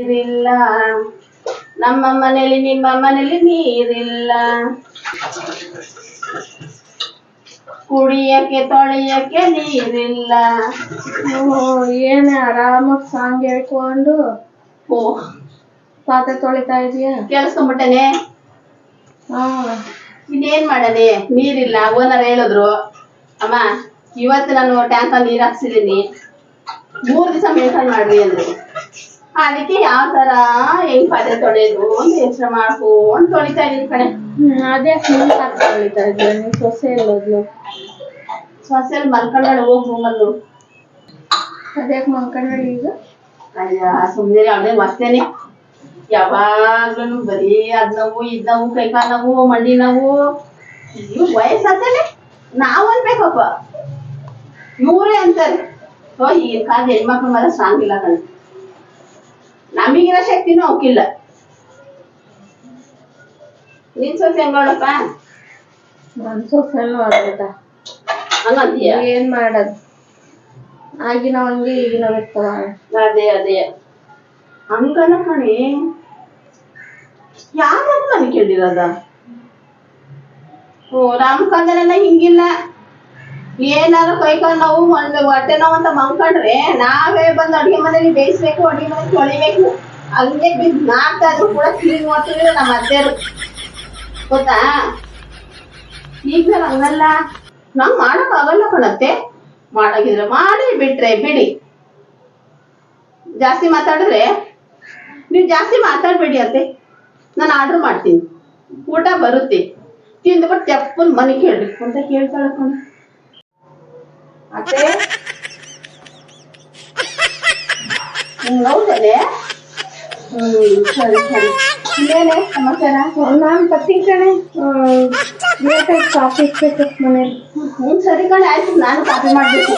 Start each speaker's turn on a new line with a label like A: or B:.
A: ನೀರಿಲ್ಲ. ನಮ್ಮ ಮನೆಯಲ್ಲಿ ನಿಮ್ಮ ಮನೇಲಿ ನೀರಿಲ್ಲ. ಕುಡಿಯಕ್ಕೆ ತೊಳೆಯಕ್ಕೆ ನೀರಿಲ್ಲ.
B: ಏನೇ ಆರಾಮಾಗಿ ಸಾಂಗ್ ಹೇಳ್ಕೊಂಡು
A: ಓ
B: ಪಾತ್ರೆ ತೊಳಿತಾ ಇದೀಯ? ಹಾ.
A: ಇನ್ನೇನ್ ಮಾಡನೆ? ನೀರಿಲ್ಲ. ಓನರ್ ಹೇಳಿದ್ರು ಅಮ್ಮ ಇವತ್ತು ನಾನು ಟ್ಯಾಂಕ ನೀರ್ ಹಾಕ್ಸಿದೀನಿ ಮೂರ್ ದಿವಸ ಮೇಂಟೈನ್ ಮಾಡ್ರಿ ಅಂದ್ರು. ಅದಕ್ಕೆ ಯಾವ ತರ ಹೆಂಗ್ ಪಾತ್ರೆ ತೊಳೆಯೋದು ಅಂತ ಯೋಚನೆ ಮಾಡ್ಕೊಂಡ್ ತೊಳಿತಾ ಇದೀನಿ ಕಣೆ.
B: ಅದೇ ನಿನ್ ಪಾತ್ರೆ ತೊಳಿತಾ ಇದ್ಯಾ ನಿನ್ ಸೊಸೆ ಎಲ್ಲೋದ್ಲು
A: ಸೊಸೆಲ್ ಮಲ್ಕೊಂಡಾಳೆ ಹೋಗ್ ರೂಮಲ್ಲು
B: ಅದ್ಯಾಕ್ ಮಲ್ಕೊಂಡಳಿ ಈಗ?
A: ಅಯ್ಯ ಸುಮ್ನೆ ಅವನೇ ಮರ್ತೇನೆ. ಯಾವಾಗ್ಲೂ ಬರೀ ಅದ್ ನೋವು ಇದ್ ನೋವು ಕೈಕಾಲ್ ನೋವು ಮಂಡಿ ನೋವು ಇವ್ ವಯಸ್ಸಾದ್ಮೇಲೆ ನಾವ್ ಅನ್ಬೇಕಪ್ಪ. ಇವರೇ ಅಂತಾರೆ. ಓ ಈಗಿನ ಕಾಲದ ಹೆಣ್ಮಕ್ಳ ಮಾತ್ರ ಸ್ಟ್ರಾಂಗ್ ಇಲ್ಲ ಕಣ. ನಮಗಿರೋ ಶಕ್ತಿನೂ ಅವಕ್ಕಿಲ್ಲ ನಿನ್ ಸೊಸೆ ಮಾಡಪ್ಪ
B: ನನ್ ಸೊಸೆ ಅದ್ರಟ
A: ಹಂಗಂತೀಯ?
B: ಏನ್ ಮಾಡದ್? ಆಗಿನ ಹಂಗೆ ಈಗಿನ ಇರ್ತಾವ
A: ಅದೇ ಅದೇ. ಹಂಗಲ್ಲ ಕಣಿ. ಯಾರು ನನಗೆ ಕೇಳಿರೋದ ಓ ನಮ್ಮ ಕಾಲದಲ್ಲೆಲ್ಲ ಹಿಂಗಿಲ್ಲ. ಏನಾದ್ರು ಕೈಕಾಲು ನಾವು ಒಂದ್ ಹೊಟ್ಟೆ ನೋವು ಅಂತ ಮಂಕೊಂಡ್ರೆ ನಾವೇ ಬಂದು ಅಡಿಗೆ ಮನೇಲಿ ಬೇಯಿಸ್ಬೇಕು, ಅಡಿಗೆ ಮನೆ ತೊಳಿಬೇಕು. ಹಂಗೆ ಬಿದ್ದು ಮಾಡ್ತಾ ಇದ್ರು ಕೂಡ ಕ್ಲೀನ್ ಮಾಡ್ತಿದ್ರು ನಮ್ಮ ಅತ್ತೆರು ಗೊತ್ತಾ? ಈಗ ಹಂಗಲ್ಲ. ನಾವು ಮಾಡಕ್ ಆಗಲ್ಲ ಕಣತ್ತೆ. ಮಾಡಿದ್ರೆ ಮಾಡಿ ಬಿಟ್ರೆ ಬಿಡಿ. ಜಾಸ್ತಿ ಮಾತಾಡಿದ್ರೆ, ನೀವು ಜಾಸ್ತಿ ಮಾತಾಡ್ಬೇಡಿ ಅಂತೆ ನಾನು ಆರ್ಡರ್ ಮಾಡ್ತೀನಿ. ಊಟ ಬರುತ್ತೆ. ತಿಂದ್ಬಿಟ್ಟು ತೆಪ್ಪನ್ ಮನೆ ಕೇಳ್ರಿ ಅಂತ ಕೇಳ್ತಾಳೆ ಕಣ. ಅತ್ತೆ ಹ್ಮ್, ಹೌದಲ್ಲೇ ಹ್ಮ್ ಸರಿ ಸರಿ ಇನ್ನೇನೆ ಸಮಾಚಾರ
B: ನಾನ್ ಬರ್ತೀನಿ ಕಣೆ ಲೇಟಾಗಿ ಕಾಫಿ ಇಕ್ಬೇಕು ಮನೇಲಿ
A: ಹ್ಞೂ ಸರಿ ಕಣೆ ಆಯ್ತು ನಾನು ಕಾಫಿ ಮಾಡ್ಬೇಕು